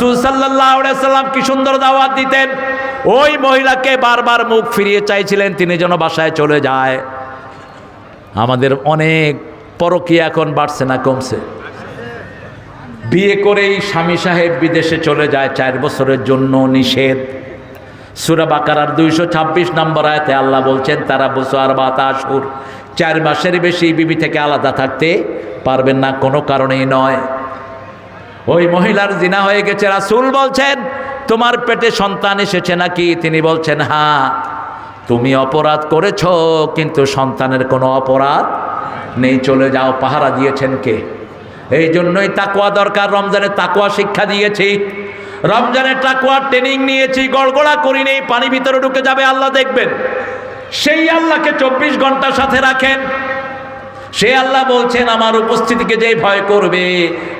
রাসুল সাল্লাম কি সুন্দর দাওয়াত দিতেন? ওই মহিলাকে বারবার মুখ ফিরিয়ে চাইছিলেন, তিনি যেন বাসায় চলে যায়। আমাদের অনেক পরকীয়া এখন বাড়ছে না, কমছে। বিয়ে করেই স্বামী সাহেব বিদেশে চলে যায়, চার বছরের জন্য নিষেধ। সুরা বাকারার দুইশো ছাব্বিশ নম্বর আয়তে আল্লাহ বলছেন, তারা বছর বাতাসুর চার মাসের বেশি বিবি থেকে আলাদা থাকতে পারবেন না, কোনো কারণেই নয়। ওই মহিলার জিনা হয়ে গেছে, রাসুল বলছেন, তোমার পেটে সন্তান এসেছে নাকি? তিনি বলছেন হ্যাঁ তুমি অপরাধ করেছ, কিন্তু সন্তানের কোনো অপরাধ নেই। চলে যাও, পাহারা দিয়েছেন কে? এই জন্যই তাকুয়া দরকার, রমজানে তাকুয়া শিক্ষা দিয়েছি। রমজানের টাকুয়া ট্রেনিং নিয়েছি, গড়গড়া করিনি পানি ভিতরে ঢুকে যাবে, আল্লাহ দেখবেন। সেই আল্লাহকে চব্বিশ ঘণ্টা সাথে রাখেন। সে আল্লাহ বলছেন, আমার উপস্থিতিকে যে ভয় করবে,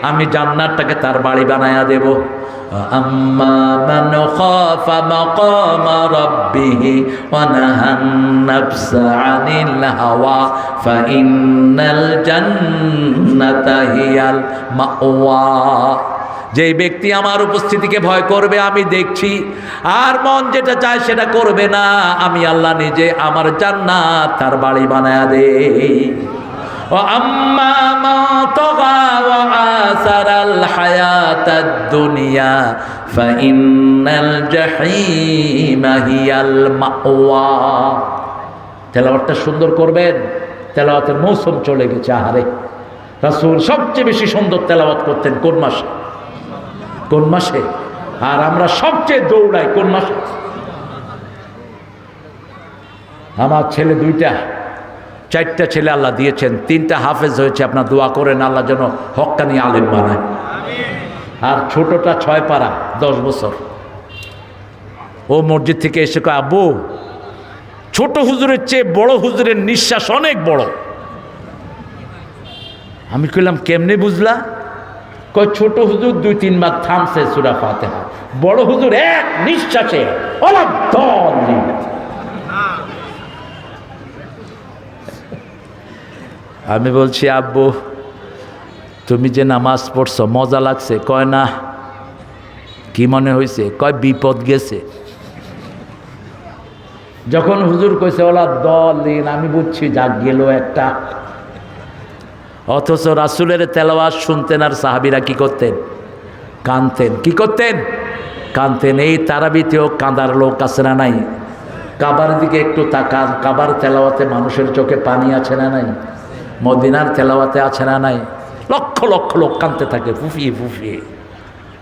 আমি জান্নাতটাকে তার বাড়ি বানায়া দেব। যে ব্যক্তি আমার উপস্থিতিকে ভয় করবে, আমি দেখছি, আর মন যেটা চায় সেটা করবে না। আমি আল্লাহ নিজে আমার জান্নাত তার বাড়ি বানায়া দেই। وأما من طغى وآثر الحياة الدنيا فإن الجحيم هي المأوى তেলাওয়াতটা সুন্দর করবেন তেলাওয়াতের মৌসুম চলে গেছে আহারে রাসূল সবচেয়ে বেশি সুন্দর তেলাওয়াত করতেন কোন মাসে কোন মাসে আর আমরা সবচেয়ে দৌড়াই কোন মাসে আমার ছেলে দুইটা চারটা ছেলে আল্লাহ দিয়েছেন, তিনটা হাফেজ হয়েছে, আপনার দোয়া করেন, আল্লাহ যেন হক্কানি আলেম বানায়। আর ছোটটা ছয় পারা দশ বছর। ও মসজিদ থেকে এসে কয়, আব্বু, ছোট হুজুরের চেয়ে বড় হুজুরের নিঃশ্বাস অনেক বড়। আমি কইলাম, কেমনে বুঝলা? কয়, ছোট হুজুর দুই তিনবার থামছে সুরা ফাতেহা, বড় হুজুর এক নিঃশ্বাসে অলাপ দল আমি বলছি, আব্বু, তুমি যে নামাজ পড়ছো, মজা লাগছে। কয়, না। কি মনে হয়েছে কয়, বিপদ গেছে। যখন হুজুর কইছে, ওলা দল দিন আমি বুঝছি যাক গেল একটা। অথচ রাসুলের তেলাওয়াজ শুনতেন আর সাহাবিরা কি করতেন? কানতেন কি করতেন? কানতেন এই তারাবিতেও কাঁদার লোক আছে না নাই? কাবার দিকে একটু তাকান। কাবার তেলাওয়াতে মানুষের চোখে পানি আছে না নাই? মদিনার তেলাওয়াতে আছে না নাই? লক্ষ লক্ষ লোক কানতে থাকে ফুফিয়ে ফুফিয়ে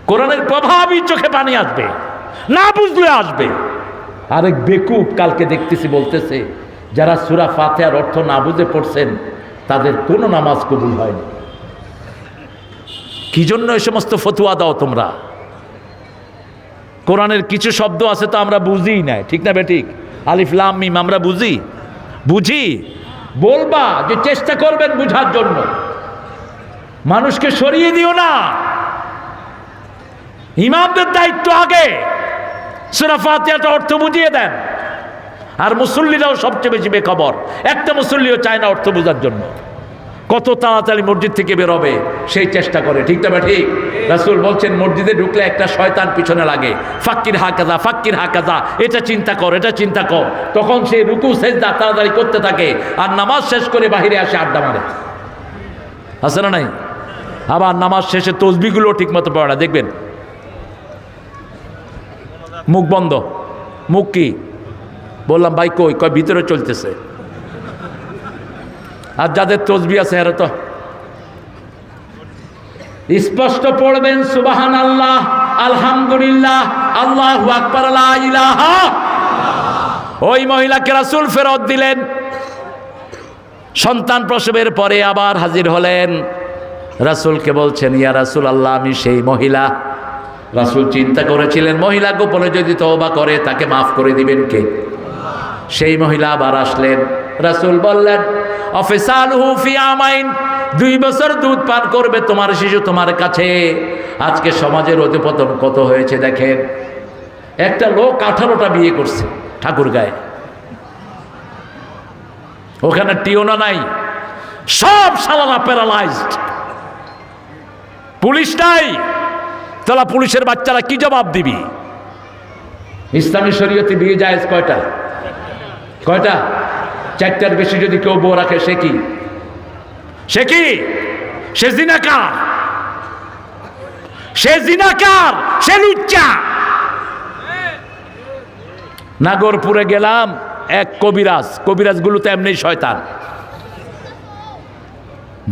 কোরআনের প্রভাবই চোখে পানি আসবে, না বুঝলে আসবে। আরেক বেকুব কালকে দেখতেছি বলতেছে, যারা সুরা ফাতেহার অর্থ না বুঝে পড়ছেন, তাদের কোনো নামাজ কবুল হয়নি। কি জন্য এই সমস্ত ফতুয়া দাও তোমরা? কোরআনের কিছু শব্দ আছে তো আমরা বুঝিই নাই, ঠিক না বেঠিক আলিফ, লাম, মিম, আমরা বুঝি? বুঝি? বলবা যে চেষ্টা করবেন বুঝার জন্য। মানুষকে সরিয়ে দিও না। ইমামদের দায়িত্ব আগে। সেরা ফাতিয়াটা অর্থ বুঝিয়ে দেন। আর মুসল্লিরাও সবচেয়ে বেশি বেখবর। একটা মুসল্লিও চায় না অর্থ বোঝার জন্য। কত তাড়াতাড়ি মসজিদ থেকে বেরোবে, সেই চেষ্টা করে, ঠিক তবে ঠিক? রাসুল বলছেন, মসজিদে ঢুকলে একটা শয়তান পিছনে লাগে। ফাক্কির হাকাজা ফাক্কির হাকাজা এটা চিন্তা কর, এটা চিন্তা কর। তখন সে রুকু, সেজদা তাড়াতাড়ি করতে থাকে আর নামাজ শেষ করে বাহিরে আসে আড্ডা মারে। আছে না নাই? আবার নামাজ শেষে তসবিগুলো ঠিকমতো পড়ে না, দেখবেন। মুখ বন্ধ। মুখ কি? বললাম, ভাই কই? কয় ভিতরে চলতেছে। আর যাদের তসবি আছে, এরা তো স্পষ্ট পড়বেন সুবাহান আল্লাহ আলহামদুলিল্লাহ, আল্লাহ আকবর ওই মহিলাকে রাসুল ফেরত দিলেন। সন্তান প্রসবের পরে আবার হাজির হলেন। রাসুলকে বলছেন, ইয়া রাসুল আল্লাহ, আমি সেই মহিলা। রাসুল চিন্তা করেছিলেন, মহিলা গোপনে যদি তওবা করে, তাকে মাফ করে দিবেন কে? সেই মহিলা আবার আসলেন। রাসুল বললেন দুই বছর দুধ পান করবে তোমার শিশু তোমার কাছে। আজকে সমাজের অধিপতন কত হয়েছে দেখেন। একটা লোক আঠারোটা বিয়ে করছে ঠাকুর গায়ে। ওখানে টিওনা নাই, সব সালানা প্যারালাইজড। পুলিশ নাই, তাহলে পুলিশের বাচ্চারা কি জবাব দিবি? ইসলামী শরীয়তে বিয়ে যায় কয়টা? কয়টা? চারটার বেশি যদি কেউ বউ রাখে, সে কি? সে কি? সে জিনাকার। সে জিনাকার, সে লুচ্চা। নাগরপুরে গেলাম, এক কবিরাজ। কবিরাজগুলো তো এমনি শয়তান।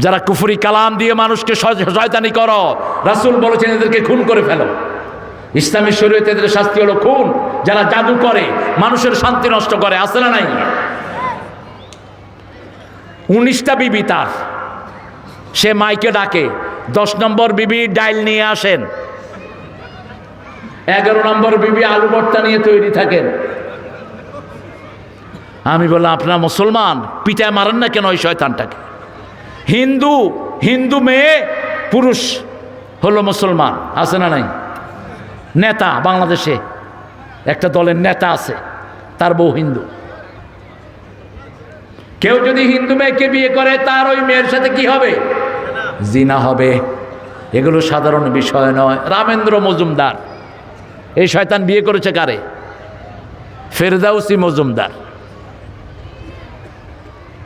যারা কুফুরি কালাম দিয়ে মানুষকে শয়তানি করো, রাসূল বলেছেন এদেরকে খুন করে ফেলো। ইসলামী শরীয়তে এদের শাস্তি হলো খুন। যারা জাদু করে, মানুষের শান্তি নষ্ট করে আসে না নাই? উনিশটা বিবি তার। সে মাইকে ডাকে, দশ নম্বর বিবি ডাইল নিয়ে আসেন। এগারো নম্বর বিবি আলু ভর্তা নিয়ে তৈরি থাকেন। আমি বললাম, আপনার মুসলমান, পিটায় মারেন না কেন ওই শয়তানটাকে? হিন্দু হিন্দু মেয়ে, পুরুষ হলো মুসলমান, আছে না নাই? নেতা, বাংলাদেশে একটা দলের নেতা আছে, তার বউ হিন্দু। কেউ যদি হিন্দু মেয়েকে বিয়ে করে, তার ওই মেয়ের সাথে কি হবে? জিনা হবে। এগুলো সাধারণ বিষয় নয়। রামেন্দ্র মজুমদার। এই শয়তান বিয়ে করেছে কারে? ফেরদাউসি মজুমদার।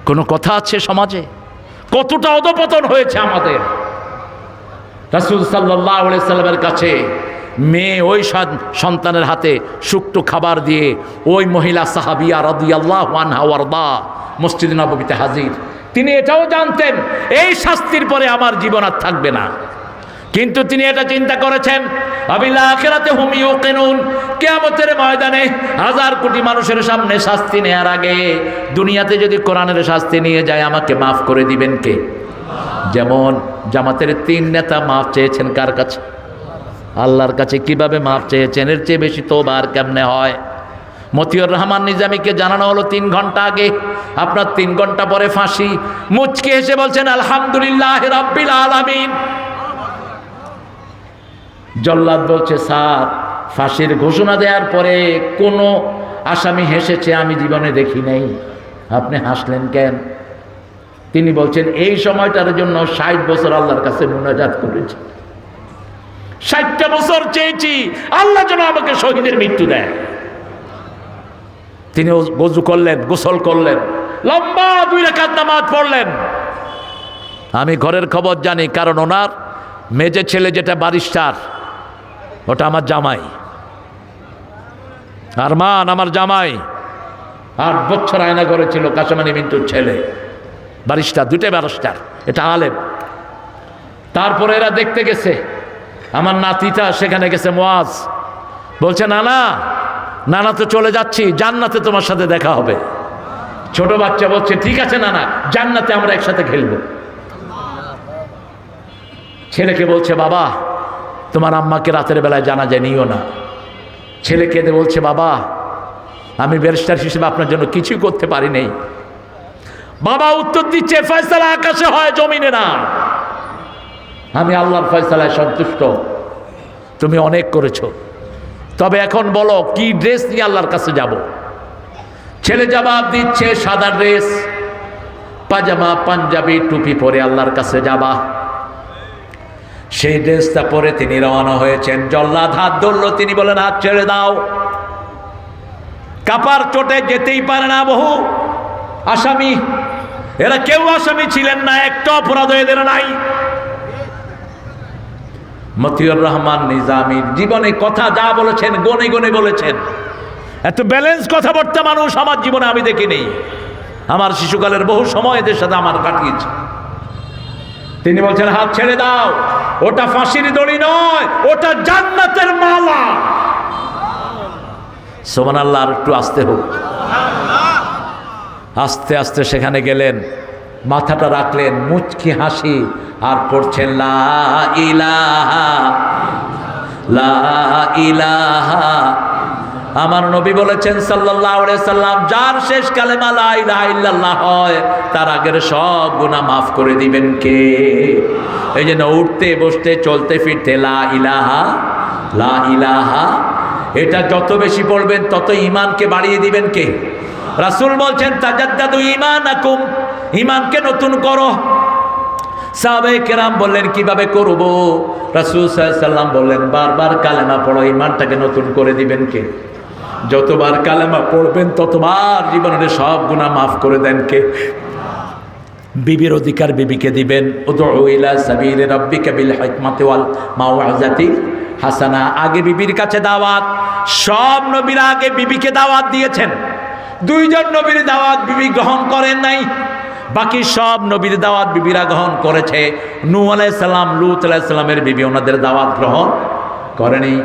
কোনো কথা আছে সমাজে? কতটা অধপতন হয়েছে আমাদের? রাসুল সাল্লাহ সাল্লামের কাছে মেয়ে ওই সন্তানের হাতে শুক্তো খাবার দিয়ে ওই মহিলা সাহাবিয়া রদিয়াল্লাহ ওয়ানহাওয়ারদা মসজিদ নবীতে হাজির। তিনি এটাও জানতেন, এই শাস্তির পরে আমার জীবন আর থাকবে না। কিন্তু তিনি এটা চিন্তা করেছেন আখেরাতে হুমিও কেনুন কেয়ামতের ময়দানে হাজার কোটি মানুষের সামনে শাস্তি নেয়ার আগে দুনিয়াতে যদি কোরআনের শাস্তি নিয়ে যায়, আমাকে মাফ করে দিবেন কে? যেমন জামাতের তিন নেতা মাফ চেয়েছেন কার কাছে? আল্লাহর কাছে কীভাবে মাফ চেয়েছেন? এর চেয়ে বেশি তো আর কেমনে হয়? মতিউর রহমান নিজামীকে জানানো হলো তিন ঘণ্টা আগে। আপনার তিন ঘণ্টা পরে ফাঁসি। মুচকে এসে বলছেন, আলহামদুলিল্লাহ রাব্বিল আলামিন। জল্লাদ বলছে, স্যার, ফাঁসির ঘোষণা দেওয়ার পরে কোনো আসামি হেসেছে, আমি জীবনে দেখি নাই। আপনি হাসলেন কেন? তিনি বলছেন, এই সময়টার জন্য ষাট বছর আল্লাহর কাছে মোনাজাত করেছি। ষাটটা বছর চেয়েছি, আল্লাহ যেন আমাকে শহীদের মৃত্যু দেয়। তিনি গজু করলেন, গোসল করলেন, লম্বা দুই রেখাত নামাজ পড়লেন। আমি ঘরের খবর জানি, কারণ ওনার মেজে ছেলে যেটা বারিস্টার, ওটা আমার জামাই। আর মান আমার জামাই। আট বছর আয়না করেছিল কাশমানি মিন্টুর ছেলে। বারিস্টার, দুইটাই বারিস্টার, এটা আলেম। তারপরে এরা দেখতে গেছে আমার নাতিটা সেখানে গেছে মোয়াজ। বলছে, নানা নানা তো চলে যাচ্ছি, জান্নাতে তোমার সাথে দেখা হবে। ছোট বাচ্চা বলছে, ঠিক আছে নানা, জান্নাতে আমরা একসাথে খেলব। ছেলেকে বলছে, বাবা, তোমার আম্মাকে রাতের বেলায় জানা যায় নিও না। ছেলে কেঁদে বলছে, বাবা, আমি ব্যারিস্টার হিসেবে আপনার জন্য কিছুই করতে পারি নেই। বাবা উত্তর দিচ্ছে, ফয়সালা আকাশে হয় জমিনে না। আমি আল্লাহর ফয়সালায় সন্তুষ্ট। তুমি অনেক করেছ। তবে এখন বলো, কি ড্রেস নিয়ে আল্লাহর কাছে যাব? ছেলে জবাব দিচ্ছে, সাদা ড্রেস। পাজামা, পাঞ্জাবি, টুপি পরে আল্লাহর কাছে যাবা। সেই ড্রেসটা পরে তিনি রওনা হয়েছেন। জল্লাদ হাত ধরলো, তিনি বলেন, হাত ছেড়ে দাও। কাপার চোটে যেতেই পারে না বহু আসামি। এরা কেউ আসামি ছিলেন না, একটা অপরাধ এদের নাই। মতিউর রহমান নিজামীর জীবনে কথা যা বলেছেন, গনে গনে বলেছেন। এত ব্যালেন্স কথাবার্তা মানুষ আমার জীবনে আমি দেখিনি। আমার শিশুকালের বহু সময় এদের সাথে আমার কাটিয়েছে। তিনি বলছেন, হাত ছেড়ে দাও, ওটা ফাঁসির দড়ি নয়, ওটা জান্নাতের মালা। সোমান আল্লাহ আর একটু আসতে হোক। আস্তে আস্তে সেখানে গেলেন। মাথাটা রাখলেন, মুচকি হাসি, আর পড়ছেন, লা ইলাহা লা ইলাহা। আমার নবী বলেছেন সাল্লাম যার শেষ কালেমা হয়, তার আগের সব গুণা মাফ করে দিবেন কে? এই জন্য উঠতে, বসতে, চলতে, ফিরতে, লা ইলাহা লা ইলাহা। এটা যত বেশি পড়বেন তত ইমানকে বাড়িয়ে দিবেন কে? রাসূল বলছেন, তাজাদ্দাদু ঈমানাকুম। ঈমানকে নতুন করো। সাহাবে কেরাম বললেন, কীভাবে করব? রাসুল সাল্লাম বললেন, বারবার কালেমা পড়ো ইমানটাকে নতুন করে দিবেন কে? যতবার কালেমা পড়বেন, ততবার জীবনের সব গুণা মাফ করে দেন কে? বিবির অধিকার বিবিকে দিবেন। হাসানা। আগে বিবির কাছে দাওয়াত। সব নবীরা আগে বিবিকে দাওয়াত দিয়েছেন। দুইজন নবীর দাওয়াত বিবি গ্রহণ করেন নাই। বাকি সব নবীর দাওয়াত বিবিরা গ্রহণ করেছে। নু আলাইহিস সালাম, লূত আলাইহিস সালামের বিবি ওনাদের দাওয়াত গ্রহণ করেনি।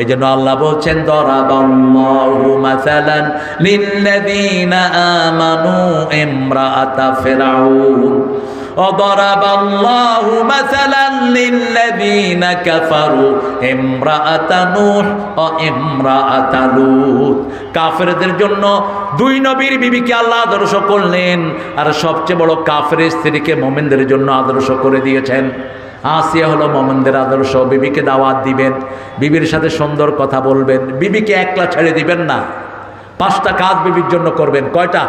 এই জন্য আল্লাহ আমানু وضرب الله مثلا للذين كفروا امرأة نوح وامرأة لوط কাফেরদের জন্য দুই নবীর বিবিকে আল্লাহ আদর্শ করলেন আর সবচেয়ে বড় কাফের স্ত্রীকে মোমেনদের জন্য আদর্শ করে দিয়েছেন আসিয়া হলো মোমেনদের আদর্শ বিবিকে দাওয়াত দিবেন বিবির সাথে সুন্দর কথা বলবেন বিবিকে একলা ছেড়ে দিবেন না পাঁচটা কাজ বিবির জন্য করবেন কয়টা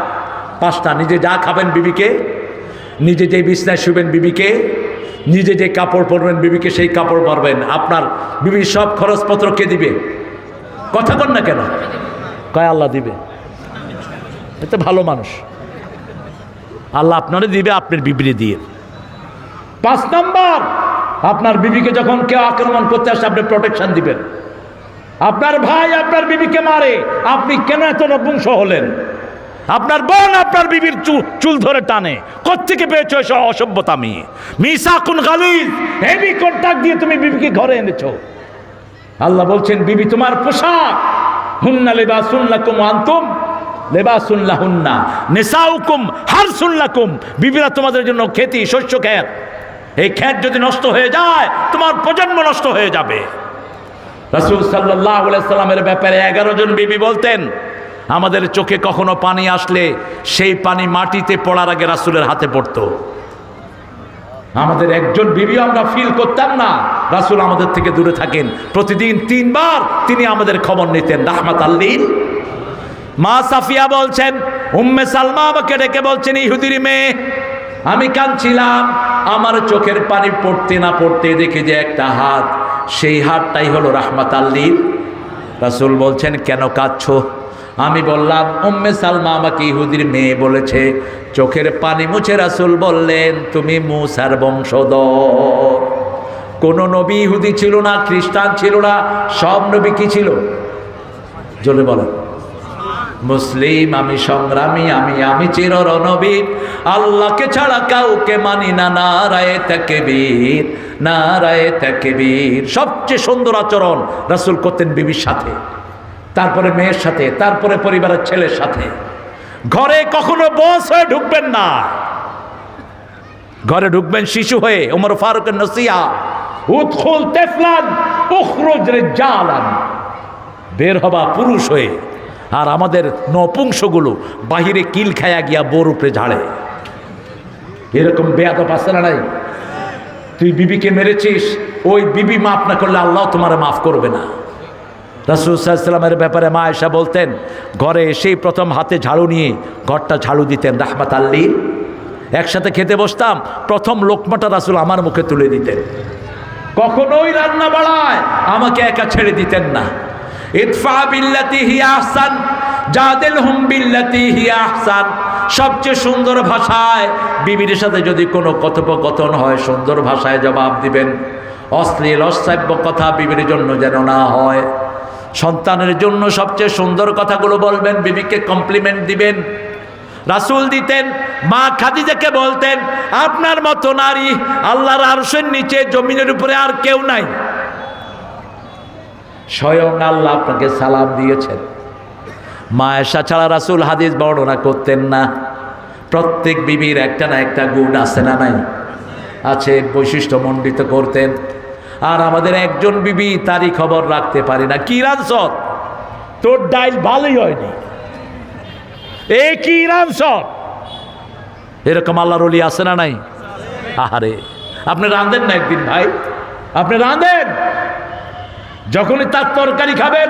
পাঁচটা নিজে যা খাবেন বিবিকে নিজে যে বিছনায় শুবেন বিবিকে, নিজে যে কাপড় পরবেন বিবিকে, সেই কাপড় পরবেন। আপনার বিবির সব খরচপত্র কে দিবে? কথা কন না কেন? কয় আল্লাহ দিবে? এতে ভালো মানুষ। আল্লাহ আপনারে দিবে, আপনার বিবরি দিয়ে। পাঁচ নাম্বার, আপনার বিবিকে যখন কেউ আক্রমণ করতে আসে, আপনি প্রোটেকশন দিবেন। আপনার ভাই আপনার বিবিকে মারে, আপনি কেন এত নপুংস হলেন? আপনার বোন আপনার বিবির চুল ধরে টানে। কোথেকে পেয়েছ এসব আমি? মিসাকুন গালিজ। হেভি কন্ট্যাক্ট দিয়ে তুমি বিবিকে ঘরে এনেছো। আল্লাহ বলছেন, বিবি, তোমার পোশাক। হুন্না লেবা সুন্লাকুম আন্তুম সুন্লা হুন্না হার সুন্লাকুম বিবিরা তোমাদের জন্য খেতি শস্য খ্যাত এই খ্যাত যদি নষ্ট হয়ে যায়, তোমার প্রজন্ম নষ্ট হয়ে যাবে। রাসুল সাল্লাহ সাল্লামের ব্যাপারে এগারো জন বিবি বলতেন আমাদের চোখে কখনো পানি আসলে সেই পানি মাটিতে পড়ার আগে রাসুলের হাতে পড়তো। আমাদের একজন বিবি আমরা ফিল করতাম না। রাসুল আমাদের থেকে দূরে থাকেন। প্রতিদিন তিনবার তিনি আমাদের খবর নিতেন। রাহমাত আল্লিন মা সাফিয়া বলছেন, উম্মে সালমা আমাকে ডেকে বলছেন, ইহুদির মেয়ে, আমি কাঁদছিলাম। আমার চোখের পানি পড়তে না পড়তে দেখে যে একটা হাত, সেই হাতটাই হলো রাহমাত আল্লিন রাসুল বলছেন, কেন কাঁদছো? আমি বললাম, উম্মে সালমা আমাকে ইহুদির মেয়ে বলেছে। চোখের পানি মুছে রাসুল বললেন, তুমি মুসার বংশধর। কোনো নবী ইহুদি ছিল না, খ্রিস্টান ছিল না, সব নবী কি ছিল? জলে বলেন। মুসলিম, আমি সংগ্রামী, আমি আমি চির রণবীর আল্লাহকে ছাড়া কাউকে মানি না, নারায় তাকে বীর নারায় তাকে বীর সবচেয়ে সুন্দর আচরণ রাসুল করতেন বিবির সাথে, তারপরে মেয়ের সাথে, তারপরে পরিবারের ছেলের সাথে। ঘরে কখনো বস হয়ে ঢুকবেন না। ঘরে ঢুকবেন শিশু হয়ে, ওমর ফারুকের নসিয়া উৎখুল তেফলান বের হবা পুরুষ হয়ে। আর আমাদের নপুংসগুলো বাহিরে কিল খায়া গিয়া বোর উপরে ঝাড়ে। এরকম বেয়াদব আছে না নাই? তুই বিবিকে মেরেছিস, ওই বিবি মাফ না করলে আল্লাহ তোমার মাফ করবে না। রাসুলসাল্লামের ব্যাপারে মা এসা বলতেন, ঘরে এসেই প্রথম হাতে ঝাড়ু নিয়ে ঘরটা ঝাড়ু দিতেন, রাহমাত আল্লির একসাথে খেতে বসতাম, প্রথম লোকমাটা রাসুল আমার মুখে তুলে দিতেন। কখনোই রান্না বাড়ায়, আমাকে একা ছেড়ে দিতেন না। ইতফা বিল্লাতি হুম বিল্লাতি সবচেয়ে সুন্দর ভাষায় বিবির সাথে যদি কোনো কথোপকথন হয়, সুন্দর ভাষায় জবাব দিবেন। অশ্লীল অশ্রাব্য কথা বিবির জন্য যেন না হয়। সন্তানের জন্য সবচেয়ে সুন্দর কথাগুলো বলবেন, বিবিকে কমপ্লিমেন্ট দিবেন। রাসুল দিতেন, মা খাদিজাকে বলতেন, আপনার মতো নারী আল্লাহর আরশের নিচে, জমিনের উপরে আর কেউ নাই। স্বয়ং আল্লাহ আপনাকে সালাম দিয়েছেন। মা এসা ছাড়া রাসুল হাদিস বর্ণনা করতেন না। প্রত্যেক বিবির একটা না একটা গুণ আছে না নাই? আছে, বৈশিষ্ট্য মণ্ডিত করতেন। আর আমাদের একজন বিবি তারই খবর রাখতে পারি না। কি রানসত তোর ডাইল ভালোই হয়নি। এ কি রানসত এরকম আল্লাহর অলি আছে না নাই? আহারে, আপনি রাঁধেন না একদিন ভাই। আপনি রাঁধেন। যখনই তার তরকারি খাবেন,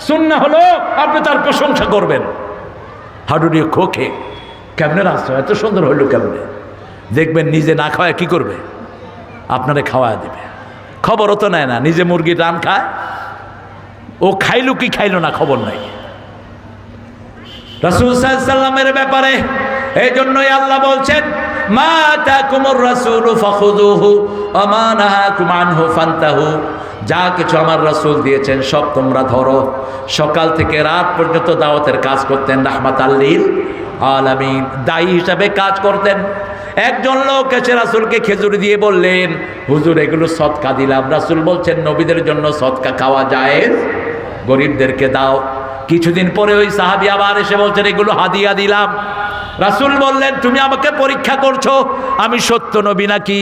সুন্না হলো আপনি তার প্রশংসা করবেন। হাডুডি খোখে কেমনে রাস্তা? এত সুন্দর হইল কেমনে? দেখবেন নিজে না খাওয়ায় কি করবে? আপনারে খাওয়ায় দেবে। খবরও তো নেয় না, নিজে মুরগির রান খায়। ও খাইলো কি খাইলো না, খবর নাই। রাসুল সাল্লামের ব্যাপারে এই জন্যই আল্লাহ বলছেন মা রাসূলু যা কিছু আমার রাসূল দিয়েছেন সব তোমরা ধরো। সকাল থেকে রাত পর্যন্ত দাওয়াতের কাজ করতেন রাহমাত আল্লিল আলামিন। দায়ী হিসাবে কাজ করতেন। একজন লোক এসে রাসূলকে খেজুর দিয়ে বললেন, হুজুর, এগুলো সৎকা দিলাম। রাসূল বলছেন, নবীদের জন্য সৎকা খাওয়া যায় গরিবদেরকে দাও। কিছুদিন পরে ওই সাহাবি আবার এসে বলছেন, এগুলো হাদিয়া দিলাম। রাসুল বললেন, তুমি আমাকে পরীক্ষা করছ, আমি সত্য নবী নাকি?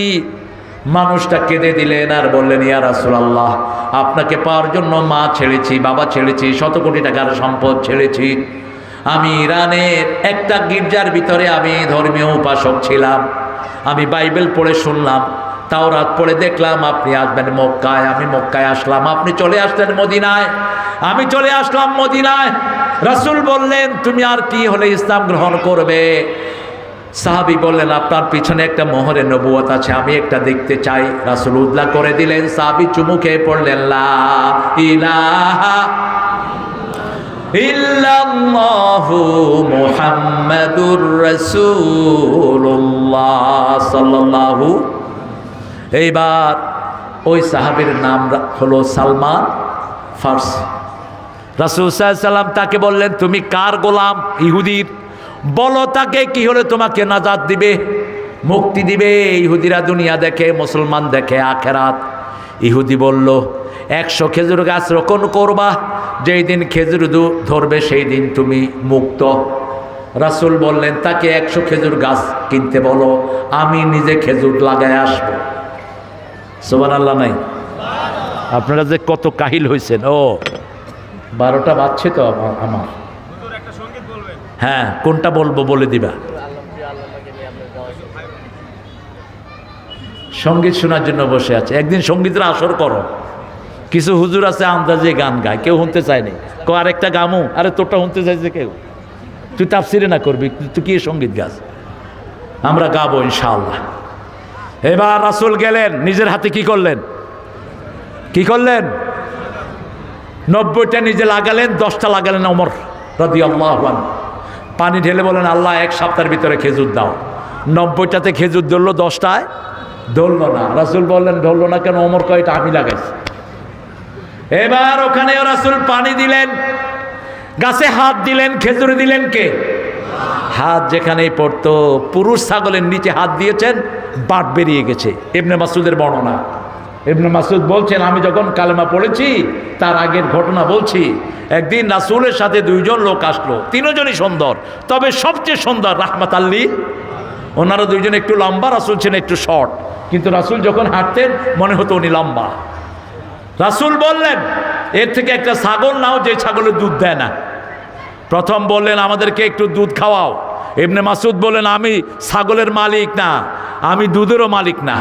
মানুষটা কেঁদে দিলেন আর বললেন, ইয়া রাসুল আল্লাহ আপনাকে পাওয়ার জন্য মা ছেড়েছি, বাবা ছেড়েছি, শত কোটি টাকার সম্পদ ছেড়েছি। আমি ইরানের একটা গির্জার ভিতরে আমি ধর্মীয় উপাসক ছিলাম। আমি বাইবেল পড়ে শুনলাম তাও রাত পড়ে দেখলাম, আপনি আসবেন মক্কায়, আমি মক্কায় আসলাম। আপনি চলে আসলেন মদিনায়। আমি চলে আসলাম মদিনায়। রাসুল বললেন, তুমি আর কি হলে ইসলাম গ্রহণ করবে? সাহাবি বললেন, আপনার পিছনে একটা মোহরের নবুয়ত আছে, আমি একটা দেখতে চাই। রাসুল উদ্লা করে দিলেন, সাহাবি চুমু খেয়ে পড়লেন, লা রাসূলুল্লাহ সাল্লাল্লাহু এইবার ওই সাহাবের নাম হলো সালমান ফার্সি। রাসুল সাল্লাম তাকে বললেন, তুমি কার গোলাম ইহুদির? বলো তাকে কি হলে তোমাকে নাজাদ দিবে, মুক্তি দিবে? ইহুদিরা দুনিয়া দেখে, মুসলমান দেখে, আখেরাত। ইহুদি বলল, একশো খেজুর গাছ রোপণ করবা, যেই দিন খেজুর দু- ধরবে, সেই দিন তুমি মুক্ত। রাসুল বললেন, তাকে একশো খেজুর গাছ কিনতে বলো, আমি নিজে খেজুর লাগায় আসব। সোবান আল্লাহ নাই। আপনারা যে কত কাহিল হয়েছেন ও। বারোটা বাজছে তো আমার আমার। হ্যাঁ কোনটা বলব বলে দিবা। সংগীত শোনার জন্য বসে আছে। একদিন সঙ্গীতের আসর করো। কিছু হুজুর আছে আন্দাজে গান গায় কেউ শুনতে চায়নি। কো আরেকটা গামু? আরে তোরটা শুনতে চাইছে কেউ? তুই তাফসিরে না করবি তুই কি সংগীত গাছ আমরা গাবো ইনশাআল্লাহ। এবার রাসুল গেলেন, নিজের হাতে কি করলেন? কি করলেন? নব্বইটা নিজে লাগালেন, দশটা লাগালেন অমর রদি আল্লাহ পানি ঢেলে বলেন, আল্লাহ, এক সপ্তাহের ভিতরে খেজুর দাও। নব্বইটাতে খেজুর ধরলো, দশটায় ধরলো না। রাসুল বললেন, ধরলো না কেন? অমর কয়টা আমি লাগাইছি। এবার ওখানে রাসুল পানি দিলেন, গাছে হাত দিলেন, খেজুর দিলেন কে? হাত যেখানেই পড়তো, পুরুষ ছাগলের নিচে হাত দিয়েছেন বাট বেরিয়ে গেছে। এমনি মাসুদের বর্ণনা। এমনি মাসুদ বলছেন, আমি যখন কালেমা পড়েছি, তার আগের ঘটনা বলছি, একদিন রাসুলের সাথে দুইজন লোক আসলো। তিনজনই সুন্দর, তবে সবচেয়ে সুন্দর রাহমাত আল্লী। ওনারা দুইজন একটু লম্বা, রাসুল ছিলেন একটু শর্ট। কিন্তু রাসুল যখন হাঁটতেন, মনে হতো উনি লম্বা। রাসুল বললেন, এর থেকে একটা ছাগল নাও, যে ছাগলের দুধ দেয় না। প্রথম বললেন, আমাদেরকে একটু দুধ খাওয়াও। এমনি মাসুদ বলেন আমি ছাগলের মালিক না আমি দুধেরও মালিক না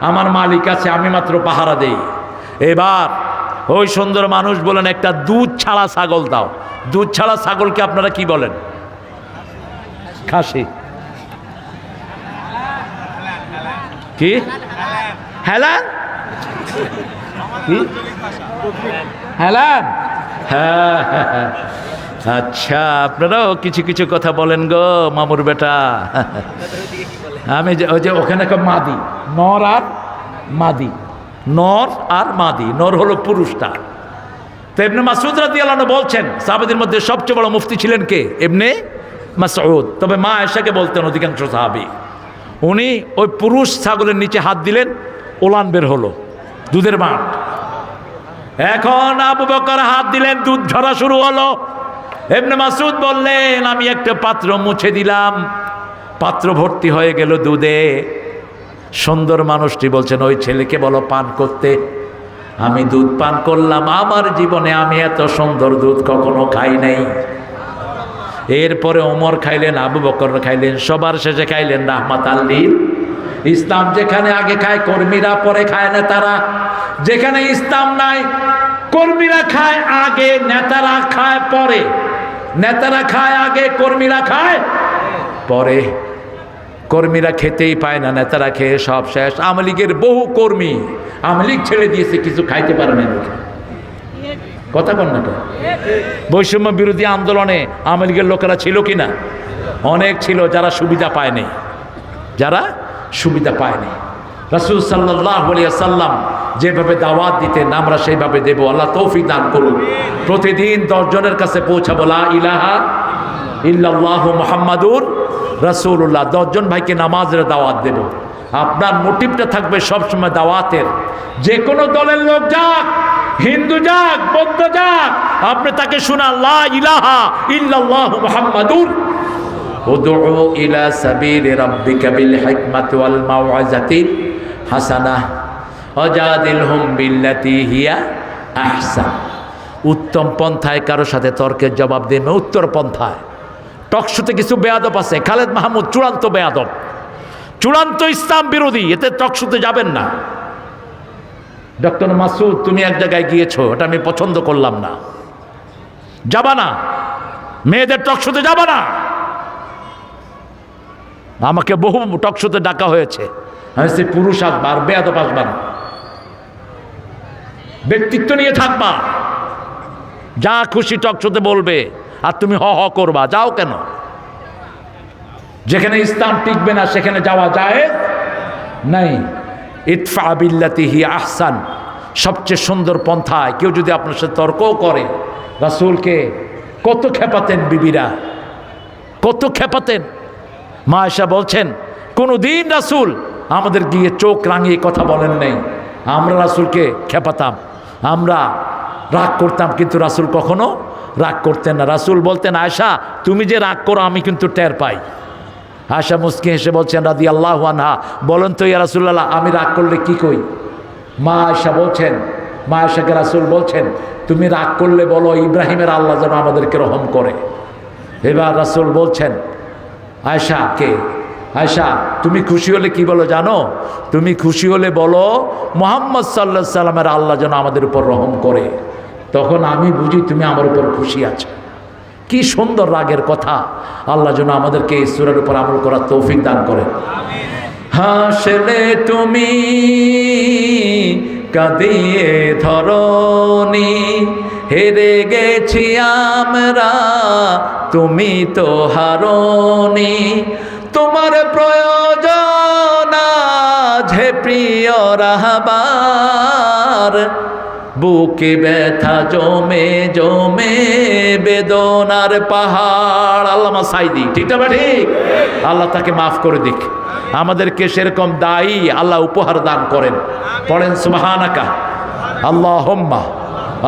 আমার মালিক আছে আমি মাত্র পাহারা দেই। এবার ওই সুন্দর মানুষ বলেন একটা দুধ ছাড়া ছাগল দাও। দুধ ছাড়া ছাগলকে আপনারা কি বলেন? খাসি। কি? হ্যালান হ্যালান হ্যাঁ হ্যাঁ, হ্যাঁ। আচ্ছা আপনারাও কিছু কিছু কথা বলেন গো, মামুর বেটা। আমি যে, ওই যে ওখানে মাদি, নর আর মাদি, নর আর মাদি, নর হলো পুরুষটা। তো এমনি মাসুদ রাদি আল্লাহ বলছেন, সাহাবাদের মধ্যে সবচেয়ে বড় মুফতি ছিলেন কে? এমনি মাসউদ। তবে মা এসাকে বলতেন অধিকাংশ সাহাবি। উনি ওই পুরুষ ছাগলের নিচে হাত দিলেন, ওলান বের হলো, দুধের মাঠ। এখন আবু বকর হাত দিলেন, দুধ ঝরা শুরু হলো। এমনি মাসুদ বললেন, আমি একটা পাত্র মুছে দিলাম। পাত্র ভর্তি হয়ে গেল দুধে। সুন্দর মানুষটি বলছেন, ওই ছেলেকে বলো পান করতে। আমি দুধ পান করলাম। আমার জীবনে আমি এত সুন্দর দুধ কখনো খাই নাই। এরপরে ওমর খাইলেন, আবু বকর খাইলেন, সবার শেষে খাইলেন রাহমাত আল্লিল ইসলাম যেখানে আগে খায়, কর্মীরা পরে খায় নেতারা যেখানে ইসলাম নাই, কর্মীরা খায়, আগে নেতারা খায় পরে। নেতারা খায়, আগে কর্মীরা খায়, পরে কর্মীরা খেতেই পায় না, নেতারা খেয়ে সব শেষ আওয়ামী লীগের বহু কর্মী আওয়ামী লীগ ছেড়ে দিয়েছে, কিছু খাইতে পারে না। কথা কন না? বৈষম্য বিরোধী আন্দোলনে আওয়ামী লীগের লোকেরা ছিল কি না অনেক ছিল, যারা সুবিধা পায়নি যারা সুবিধা পায়নি রাসুল সাল্লাহ সাল্লাম যেভাবে দাওয়াত দিতেন, আমরা সেইভাবে দেব। আল্লাহ তৌফিক দান করুন। প্রতিদিন দশজনের কাছে পৌঁছাবো, লা ইলাহা ইল্লাহ মোহাম্মদুর রসুল্লাহ দশজন ভাইকে নামাজের দাওয়াত দেব। আপনার মোটিভটা থাকবে সবসময় দাওয়াতের। যে কোনো দলের লোক যাক, হিন্দু যাক, বৌদ্ধ যাক, আপনি তাকে শোনা লা ইলাহা ইলা অজাদিল হোম বিল্লাতি হিয়া আহসান উত্তম পন্থায় কারও সাথে তর্কের জবাব দেবে উত্তর পন্থায়। টকশোতে কিছু বেয়াদব আছে, খালেদ মাহমুদ চূড়ান্ত বেয়াদব। চূড়ান্ত ইসলাম বিরোধী, এতে টকশোতে যাবেন না। ডক্টর মাসুদ, তুমি এক জায়গায় গিয়েছো, এটা আমি পছন্দ করলাম না। যাবা না। মেয়েদের টকশোতে যাবা না। আমাকে বহু টকশোতে ডাকা হয়েছে। আমি সে পুরুষ আসবা আর বেয়াদব আসবা না ব্যক্তিত্ব নিয়ে থাকবা। যা খুশি টকশোতে বলবে, আর তুমি হ হ করবা, যাও কেন? যেখানে ইসলাম টিকবে না, সেখানে যাওয়া যায় নাই। ইতফা বিল্লাতি হি আহসান, সবচেয়ে সুন্দর পন্থায় কেউ যদি আপনার সাথে তর্কও করে, রাসুলকে কত খেপাতেন বিবিরা, কত খেপাতেন। মা এসা বলছেন কোনো দিন রাসুল আমাদের গিয়ে চোখ রাঙিয়ে কথা বলেন নেই, আমরা রাসুলকে খেপাতাম। আমরা রাগ করতাম কিন্তু রাসুল কখনো রাগ করতেন না। রাসুল বলতেন আয়সা তুমি যে রাগ করো, আমি কিন্তু টের পাই। আয়সা মুসকি হেসে বলছেন রাদি আল্লাহ আনহা। বলেন তো, ইয়া রাসুল্লাহ আমি রাগ করলে কি কই? মা আয়সা বলছেন, মা আয়সাকে রাসুল বলছেন, তুমি রাগ করলে বলো, ইব্রাহিমের আল্লাহ যেন আমাদেরকে রহম করে। এবার রাসুল বলছেন আয়সা কে? আয়সা তুমি খুশি হলে কি বলো জানো? তুমি খুশি হলে বলো, মোহাম্মদ সাল্লা সাল্লামের আল্লাহ যেন আমাদের উপর রহম করে। তখন আমি বুঝি তুমি আমার উপর খুশি আছো। কি সুন্দর রাগের কথা। আল্লাহ যেন আমাদেরকে ঈশ্বরের উপর আমল করার তৌফিক দান করে হাসলে তুমি কাঁদিয়ে ধরনি, হেরে গেছি আমরা, তুমি তো হারনি। তোমার প্রয়োজন যে প্রিয় রাহবার। বুকে ব্যথা, জমে জমে বেদনার পাহাড়। আল্লামা সাইদি, ঠিক না ঠিক আল্লাহ তাকে মাফ করে দিক। আমাদেরকে সেরকম দায়ী আল্লাহ উপহার দান করেন। পড়েন সুবাহানাকা। আল্লাহ হোম্মা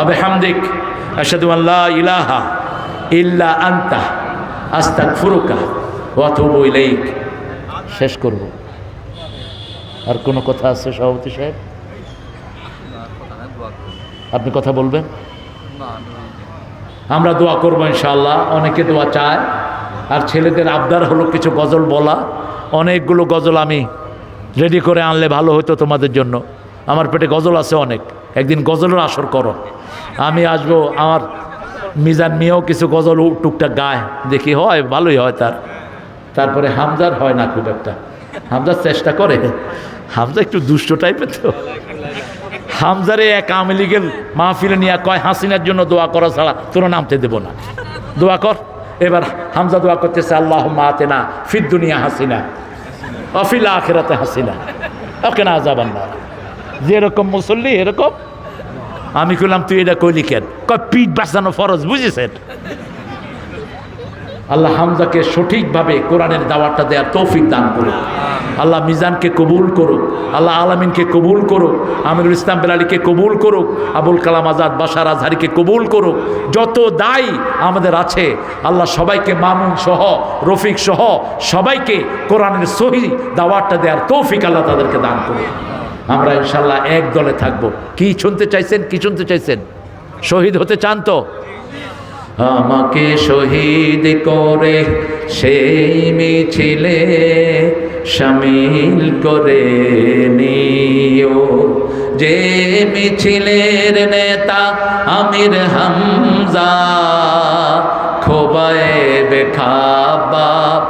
আবে হামদিক আসাদু আল্লাহ ইলাহা ইল্লা আন্তা। আস্তাক ফুরুকা শেষ করব। আর কোনো কথা আছে সভাপতি সাহেব? আপনি কথা বলবেন? আমরা দোয়া করব ইনশাল্লাহ অনেকে দোয়া চায়। আর ছেলেদের আবদার হলো কিছু গজল বলা। অনেকগুলো গজল আমি রেডি করে আনলে ভালো হতো তোমাদের জন্য। আমার পেটে গজল আছে অনেক। একদিন গজলের আসর করো। আমি আসব, আমার মিজান মিয়াও কিছু গজল টুকটাক গায়। দেখি হয়, ভালোই হয় তার। তারপরে হামজার হয় না খুব একটা। হামজার চেষ্টা করে। হামজা একটু দুষ্ট টাইপের তো। হামজারে এক আওয়ামী লীগের মাহফিলে নিয়ে কয় হাসিনার জন্য দোয়া করা ছাড়া তোর নামতে দেব না। দোয়া কর। এবার হামজা দোয়া করতেছে আল্লাহ মাতে না ফির দুনিয়া হাসিনা অফিলা আখেরাতে হাসিনা ওকে না যাবান না যেরকম মুসল্লি, এরকম। আমি কইলাম, তুই এটা কইলি কেন? কয়, পিঠ বাঁচানো ফরজ, বুঝেছেন? আল্লাহ হামজাকে সঠিকভাবে কোরআনের দাওয়াতটা দেওয়ার তৌফিক দান করুক। আল্লাহ মিজানকে কবুল করুক। আল্লাহ আলমিনকে কবুল করুক। আমিরুল ইসলাম বেলালিকে কবুল করুক। আবুল কালাম আজাদ বাসার আজহারিকে কবুল করুক। যত দায়ী আমাদের আছে, আল্লাহ সবাইকে মামুন সহ, রফিক সহ, সবাইকে কোরআনের সহি দাওয়াতটা দেওয়ার তৌফিক আল্লাহ তাদেরকে দান করুক। আমরা ইনশাল্লাহ এক দলে থাকব। কি শুনতে চাইছেন, কি শুনতে চাইছেন? শহীদ হতে চান তো? আমাকে শহীদ করে সেই মিছিলে সামিল করে নিও। যে মিছিলের নেতা আমির হামজা, খোবায় বেখাবাব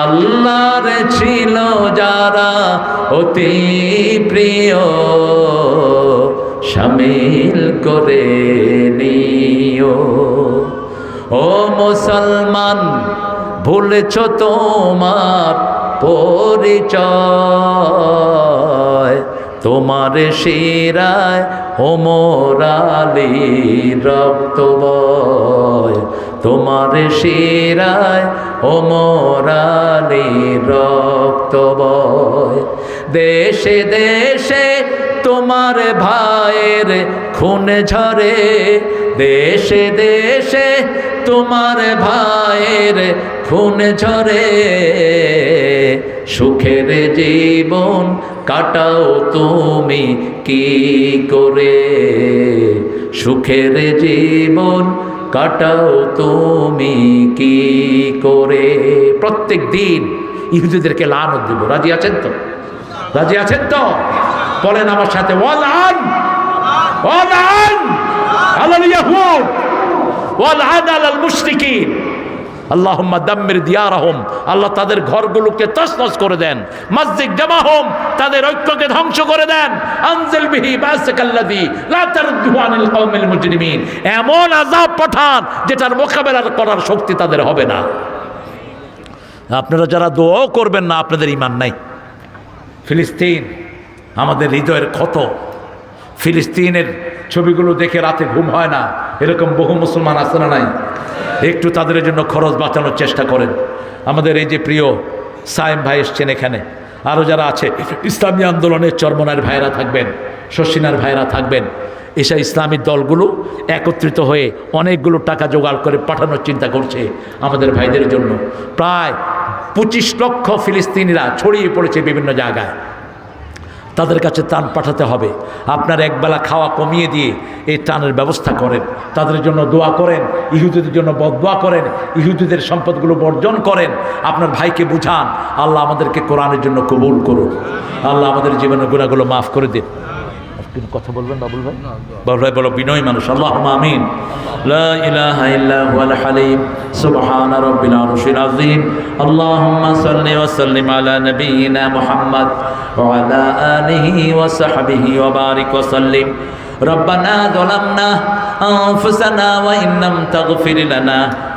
আল্লাহর ছিল যারা অতি প্রিয়, সামিল করে নিও। ও মুসলমান ভুলেছ তোমার পরিচয়। তোমার শিরায় ওমর আলী রক্ত বয়। তোমার শিরায় ওমর আলী রক্ত বয়। দেশে দেশে তোমার ভাইয়ের খুন ঝরে। দেশে দেশে তোমার ভাইয়ের খুন ঝরে। সুখের জীবন কাটাও তুমি কি করে? সুখের জীবন কাটাও তুমি কি করে? প্রত্যেক দিন ইহুদিদেরকে লানত দিব। রাজি আছেন তো? রাজি আছেন তো? বলেন আমার সাথে, ওয়ালান ওয়ালান, আলাল ইয়াহুদ, ওয়ালান আলাল মুশরিকিন। আল্লাহুম্মা দাম্মির দিয়ারহুম। আল্লাহ তাদের ঘরগুলোকে তছনছ করে দেন। মসজিদ জামাহুম তাদের ঐক্যকে ধ্বংস করে দেন। আনজিল বিহি মুজরিমিন। এমন আযাব পাঠান যেটার মোকাবেলা করার শক্তি তাদের হবে না। আপনারা যারা দোয়াও করবেন না, আপনাদের ইমান নাই। ফিলিস্তিন আমাদের হৃদয়ের ক্ষত। ফিলিস্তিনের ছবিগুলো দেখে রাতে ঘুম হয় না। এরকম বহু মুসলমান আছে না নাই? একটু তাদের জন্য খরচ বাঁচানোর চেষ্টা করেন। আমাদের এই যে প্রিয় সায়েম ভাই এসছেন এখানে। আরও যারা আছে, ইসলামী আন্দোলনের চর্মনার ভাইরা থাকবেন, শশিনার ভাইরা থাকবেন। এসব ইসলামী দলগুলো একত্রিত হয়ে অনেকগুলো টাকা জোগাড় করে পাঠানোর চিন্তা করছে আমাদের ভাইদের জন্য। প্রায় পঁচিশ লক্ষ ফিলিস্তিনিরা ছড়িয়ে পড়েছে বিভিন্ন জায়গায়। তাদের কাছে টান পাঠাতে হবে। আপনার একবেলা খাওয়া কমিয়ে দিয়ে এই টানের ব্যবস্থা করেন। তাদের জন্য দোয়া করেন, ইহুদিদের জন্য বদোয়া করেন, ইহুদিদের সম্পদগুলো বর্জন করেন। আপনার ভাইকে বুঝান, আল্লাহ আমাদেরকে কোরআনের জন্য কবুল করুন আল্লাহ আমাদের জীবনের গুণাগুলো মাফ করে দিন। আপনি কথা বলবেন বাবুল ভাই বাবুল ভাই বলো বিনয় মানুষ আল্লাহ আমিন لا إله إلا هو الحليم سبحان رب العرش العظيم اللهم صل وسلم على نبينا محمد وعلى آله وصحبه وبارك وسلم ربنا ظلمنا أنفسنا وإن لم تغفر لنا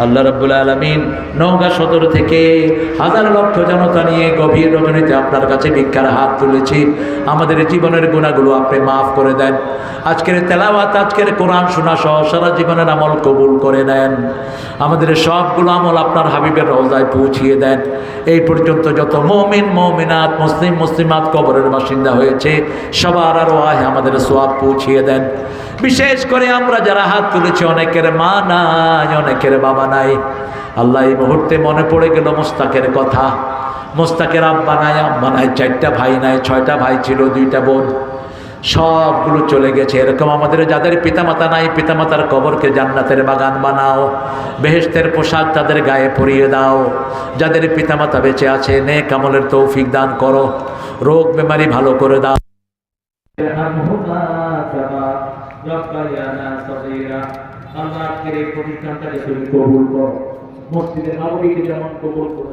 আল্লাহ রব্বুল আলমিন নওগাঁ সদর থেকে হাজার লক্ষ জনতা নিয়ে গভীর রজনীতে আপনার কাছে ভিক্ষার হাত তুলেছি। আমাদের জীবনের গুণাগুলো আপনি মাফ করে দেন। আজকের তেলাওয়াত, আজকের কোরআন শোনা সহ সারা জীবনের আমল কবুল করে নেন। আমাদের সবগুলো আমল আপনার হাবিবের রওজায় পৌঁছিয়ে দেন। এই পর্যন্ত যত মমিন, মমিনাত, মুসলিম, মুসলিমাত কবরের বাসিন্দা হয়েছে, সবার আরও আয় আমাদের সোয়াব পৌঁছিয়ে দেন। বিশেষ করে আমরা যারা হাত তুলেছি, অনেকের মা নাই, অনেকের বাবা নাই। আল্লাহ এই মুহূর্তে মনে পড়ে গেল মোস্তাকের কথা। মোস্তাকের আব্বা নাই আব্বা নাই, চারটা ভাই নাই, ছয়টা ভাই ছিল, দুইটা বোন। সবগুলো চলে গেছে। এরকম আমাদের যাদের পিতামাতা নাই, পিতামাতার কবরকে জান্নাতের বাগান বানাও। বেহেস্তের পোশাক তাদের গায়ে পরিয়ে দাও। যাদের পিতামাতা বেঁচে আছে নে কামলের তৌফিক দান করো। রোগ বেমারি ভালো করে দাও। রব্বায়ানা সগীরা। আল্লাহ আজকের এই প্রতিষ্ঠানটাকে তুমি কবুল করো। মসজিদে নববীকে যেমন কবুল করো